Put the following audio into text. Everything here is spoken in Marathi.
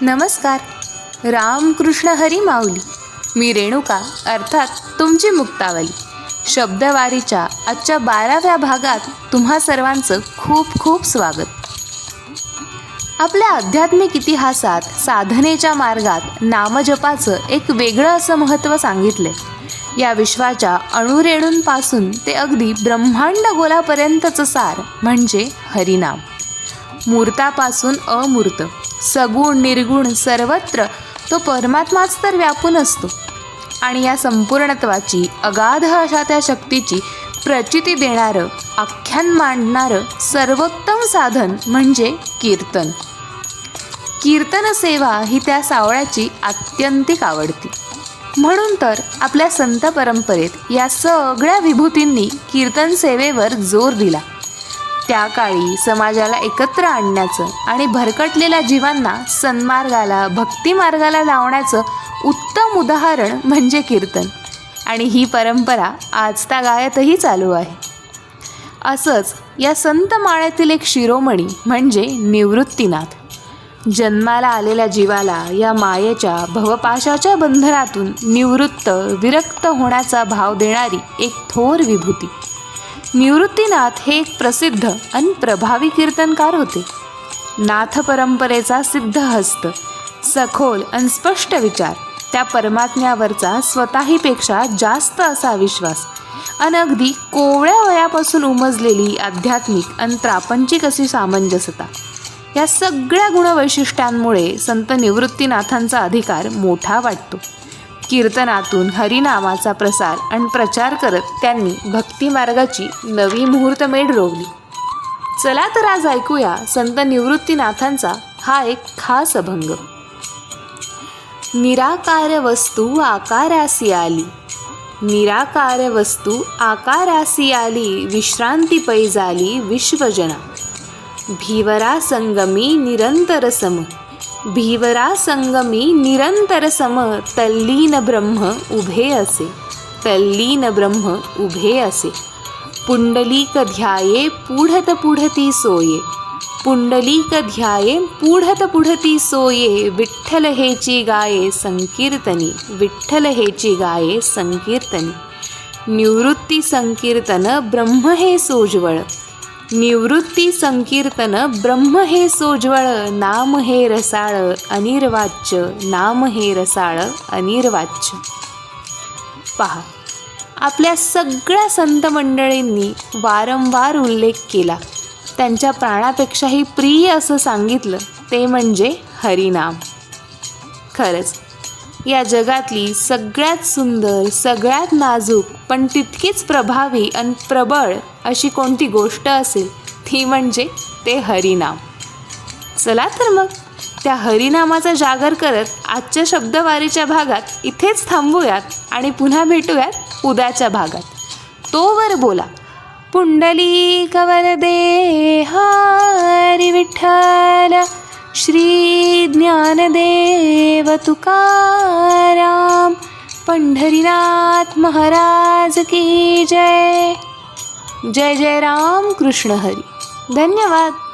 नमस्कार. रामकृष्ण हरी माऊली. मी रेणुका अर्थात तुमची मुक्तावली. शब्दवारीच्या आजच्या बाराव्या भागात तुम्हा सर्वांचं खूप खूप स्वागत. आपल्या आध्यात्मिक इतिहासात साधनेच्या मार्गात नामजपाचं एक वेगळं असं महत्त्व सांगितलंय. या विश्वाच्या अणुरेणूंपासून ते अगदी ब्रह्मांड गोलापर्यंतचं सार म्हणजे हरिनाम. मूर्तापासून अमूर्त सगुण निर्गुण सर्वत्र तो परमात्माच तर व्यापून असतो. आणि या संपूर्णत्वाची अगाध अशा त्या शक्तीची प्रचिती देणारं आख्यान मांडणारं सर्वोत्तम साधन म्हणजे कीर्तन. कीर्तन सेवा ही त्या सावळ्याची आत्यंतिक आवडती. म्हणून तर आपल्या संत परंपरेत या सगळ्या विभूतींनी कीर्तन सेवेवर जोर दिला. त्या काळी समाजाला एकत्र आणण्याचं आणि भरकटलेल्या जीवांना सन्मार्गाला भक्तिमार्गाला लावण्याचं उत्तम उदाहरण म्हणजे कीर्तन. आणि ही परंपरा आजतागायतही चालू आहे. असंच या संत माळ्यातील एक शिरोमणी म्हणजे निवृत्तीनाथ. जन्माला आलेल्या जीवाला या मायेच्या भवपाशाच्या बंधनातून निवृत्त विरक्त होण्याचा भाव देणारी एक थोर विभूती. निवृत्तीनाथ हे एक प्रसिद्ध आणि प्रभावी कीर्तनकार होते. नाथ परंपरेचा सिद्ध हस्त सखोल आणि स्पष्ट विचार त्या परमात्म्यावरचा स्वतःहीपेक्षा जास्त असा विश्वास आणि अगदी कोवळ्या वयापासून उमजलेली आध्यात्मिक आणि प्रापंचिक अशी सामंजस्यता. या सगळ्या गुणवैशिष्ट्यांमुळे संत निवृत्तीनाथांचा अधिकार मोठा वाटतो. कीर्तनातून हरिनामाचा प्रसार आणि प्रचार करत त्यांनी भक्तिमार्गाची नवी मुहूर्तमेढ रोवली. चला तर आज ऐकूया संत निवृत्तीनाथांचा हा एक खास अभंग. निराकार वस्तू आकारासी आली. निराकार वस्तू आकारासी आली विश्रांती पैजाली विश्वजना. भीवरा संगमी निरंतर सम. भीवरा संगमी निरंतर सम तल्लीन ब्रह्म उभे असे. तल्लीन ब्रह्म उभे असे. पुंडलीक ध्याये पुढत पुढती सोये. पुंडलीक ध्याये पुढत पुढती सोये. विठ्ठल हेची गाये संकीर्तनी. विठ्ठल हेची गाये संकीर्तनी. निवृत्ती संकीर्तन ब्रह्म हे सोजवळ. निवृत्ती संकीर्तन ब्रह्म हे सोज्वळ नाम हे रसाळ अनिर्वाच्य नाम हे रसाळ अनिर्वाच्य. पहा आपल्या सगळ्या संत मंडळींनी वारंवार उल्लेख केला. त्यांच्या प्राणापेक्षाही प्रिय असं सांगितलं ते म्हणजे हरिनाम. खरंच या जगातली सगळ्यात सुंदर सगळ्यात नाजूक पण तितकीच प्रभावी आणि प्रबळ अशी कोणती गोष्ट असेल ती म्हणजे ते हरिनाम. चला तर मग त्या हरिनामाचा जागर करत आजच्या शब्दवारीच्या भागात इथेच थांबूयात आणि पुन्हा भेटूयात उद्याच्या भागात. तोवर बोला. पुंडली कवर दे हरी विठ्ठल श्री ज्ञानदेव तुकाराम पंढरीनाथ महाराज की जय. जय जय राम कृष्ण हरी. धन्यवाद.